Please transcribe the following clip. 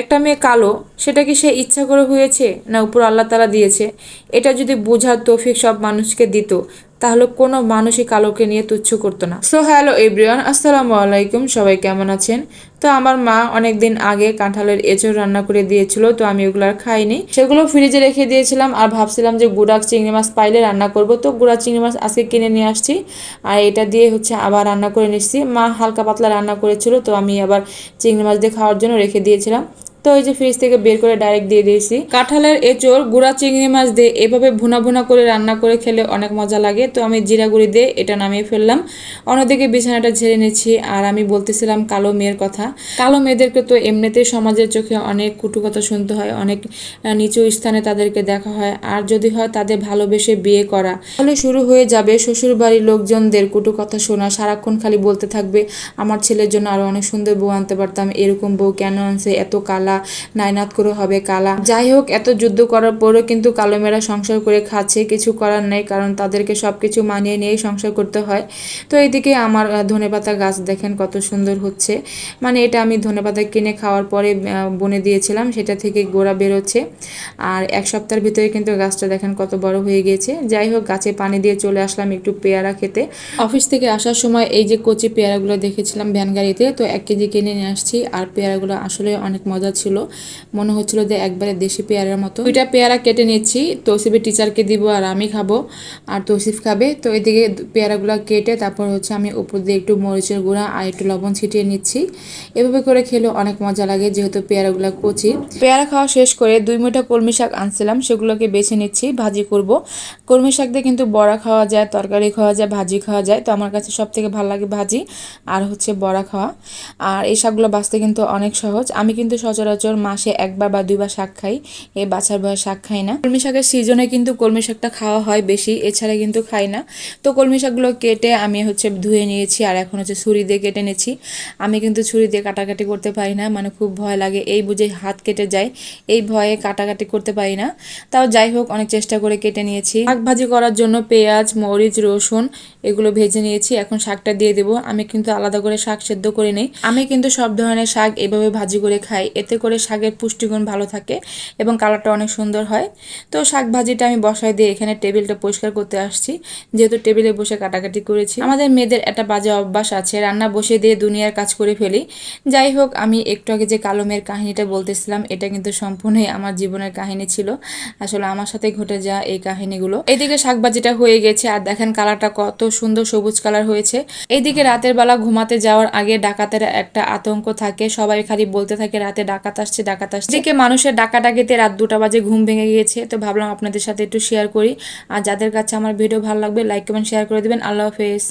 একটা মেয়ে কালো, সেটা কি সে ইচ্ছা করে হয়েছে না উপর আল্লাহ তালা দিয়েছে? এটা যদি বোঝার তৌফিক সব মানুষকে দিত, তাহলে কোনো মানুষই কালোকে নিয়ে তুচ্ছ করতো না। সো হ্যালো এভরিওয়ান আসসালামু আলাইকুম, সবাই কেমন আছেন? তো আমার মা অনেক দিন আগে কাঁঠালের এঁচড় রান্না করে দিয়েছিল, তো আমি ওগুলো আর খাইনি। সেগুলো ফ্রিজে রেখে দিয়েছিলাম আর ভাবছিলাম যে গুড়া চিংড়ি মাছ পাইলে রান্না করব। তো গুড়া চিংড়ি মাছ আজকে কিনে নিয়ে আসছি আর এটা দিয়ে হচ্ছে আবার রান্না করে নিচ্ছি। মা হালকা পাতলা রান্না করেছিল, তো আমি আবার চিংড়ি মাছ দিয়ে খাওয়ার জন্য রেখে দিয়েছিলাম। তো এই যে ফ্রিজ থেকে বের করে ডাইরেক্ট দিয়ে দিয়েছি। কাঁঠালের এঁচড়, গুঁড়া, চিংড়ি মাছ দিয়ে এভাবে ভুনা ভুনা করে রান্না করে খেলে অনেক মজা লাগে। তো আমি জিরা গুঁড়ি দিয়ে এটা নামিয়ে ফেললাম। অন্যদিকে বিছানাটা ঝেড়ে নিচ্ছি আর আমি বলতেছিলাম কালো মেয়ের কথা। কালো মেয়েদেরকে তো এমনিতেই সমাজের চোখে অনেক কুটু কথা শুনতে হয়, অনেক নিচু স্থানে তাদেরকে দেখা হয়। আর যদি হয় তাদের ভালোবেসে বিয়ে করা। তাহলে শুরু হয়ে যাবে শ্বশুর বাড়ির লোকজনদের কুটু কথা শোনা। সারাক্ষণ খালি বলতে থাকবে, আমার ছেলের জন্য আরও অনেক সুন্দর বউ আনতে পারতাম, এরকম বউ কেন আনছে? এত কালা নাইনাত করে হবে কালা। যাই হোক, এত যুদ্ধ করার পরও কিন্তু কালো মেয়েরা সংসার করে খাচ্ছে, কিছু করার নেই, কারণ তাদেরকে সব কিছু মানিয়ে নিয়েই সংসার করতে হয়। তো এইদিকে আমার ধনেপাতা গাছ দেখেন কত সুন্দর হচ্ছে। মানে এটা আমি ধনেপাতা কিনে খাওয়ার পরে বনে দিয়েছিলাম, সেটা থেকে গোড়া বেরোচ্ছে। আর এক সপ্তাহের ভিতরে কিন্তু গাছটা দেখেন কত বড় হয়ে গিয়েছে। যাই হোক, গাছে পানি দিয়ে চলে আসলাম একটু পেয়ারা খেতে। অফিস থেকে আসার সময় এই যে কচি পেয়ারাগুলো দেখেছিলাম ভ্যান গাড়িতে, তো এক কেজি কিনে নিয়ে আসছি। আর পেয়ারাগুলো আসলে অনেক মজা ছিল। মনে হচ্ছিল যে একবারে দেশি পেয়ারার মতো। দুইটা পেয়ারা কেটে নিচ্ছি, তৌসিফের টিচারকে দিব আর আমি খাব। আর তৌসিফ খাবে। তো এদিকে পেয়ারাগুলো কেটে তারপর হচ্ছে আমি উপর দিয়ে একটু মরিচের গুঁড়া আর একটু লবণ ছিটিয়ে নিচ্ছি। এভাবে করে খেলে অনেক মজা লাগে যেহেতু পেয়ারাগুলো কচি। পেয়ারা খাওয়া শেষ করে দুই মুঠা কলমি শাক আনছিলাম, সেগুলোকে বেছে নিচ্ছি, ভাজি করব। কলমি শাক দিয়ে কিন্তু বড়া খাওয়া যায়, তরকারি খাওয়া যায়, ভাজি খাওয়া যায়। তো আমার কাছে সব থেকে ভালো লাগে ভাজি আর হচ্ছে বড়া খাওয়া। আর এই শাকগুলো বাঁচতে কিন্তু অনেক সহজ। আমি কিন্তু সচরাচর মাসে একবার বা দুইবার শাক খাই, এ বাছার বয়স শাক খাই না। কলমি শাকের সিজনে কিন্তু কলমি শাকটা খাওয়া হয় বেশি, এছাড়া কিন্তু খাই না। তো কলমি শাকগুলো কেটে আমি হচ্ছে ধুয়ে নিয়েছি আর এখন হচ্ছে ছুরি দিয়ে কেটে নিয়েছি আমি কিন্তু ছুরি দিয়ে কাটাকাটি করতে পারি না মানে খুব ভয় লাগে। এই বুঝে হাত কেটে যায়, এই ভয়ে কাটাকাটি করতে পারি না। তাও যাই হোক, অনেক চেষ্টা করে কেটে নিয়েছি। শাক ভাজি করার জন্য পেঁয়াজ, মরিচ, রসুন এগুলো ভেজে নিয়েছি, এখন শাকটা দিয়ে দেবো। আমি কিন্তু আলাদা করে শাক সেদ্ধ করে নেই। আমি কিন্তু সব ধরনের শাক এভাবে ভাজি করে খাই, এতে করে শাকের পুষ্টিগুণ ভালো থাকে এবং কালারটা অনেক সুন্দর হয়। তো শাক ভাজিটা আমি বসাই দিয়ে এখানে টেবিলটা পরিষ্কার করতে আসছি, যেহেতু টেবিলে বসে কাটাকাটি করেছি। আমাদের মেয়েদের একটা বাজে অভ্যাস আছে, রান্না বসে দিয়ে দুনিয়ার কাজ করে ফেলি। যাই হোক, আমি একটু আগে যে কালো মেয়ের কাহিনীটা বলতেছিলাম, এটা কিন্তু সম্পূর্ণই আমার জীবনের কাহিনী ছিল। আসলে আমার সাথে ঘটে যাওয়া এই কাহিনীগুলো। এদিকে শাকভাজিটা হয়ে গেছে, আর দেখেন কালারটা কত সুন্দর সবুজ কালার হয়েছে। এইদিকে রাতের বেলা ঘুমাতে যাওয়ার আগে ডাকাতের একটা আতঙ্ক থাকে, সবাই খালি বলতে থাকে, রাতে ডাকাত আসছে, ডাকাত আসছে। এদিকে মানুষের ডাকাডাকিতে রাত দুটা বাজে ঘুম ভেঙে গিয়েছে, তো ভাবলাম আপনাদের সাথে একটু শেয়ার করি। আর যাদের কাছে আমার ভিডিও ভালো লাগবে লাইক কমেন্ট শেয়ার করে দেবেন। আল্লাহ হাফেজ।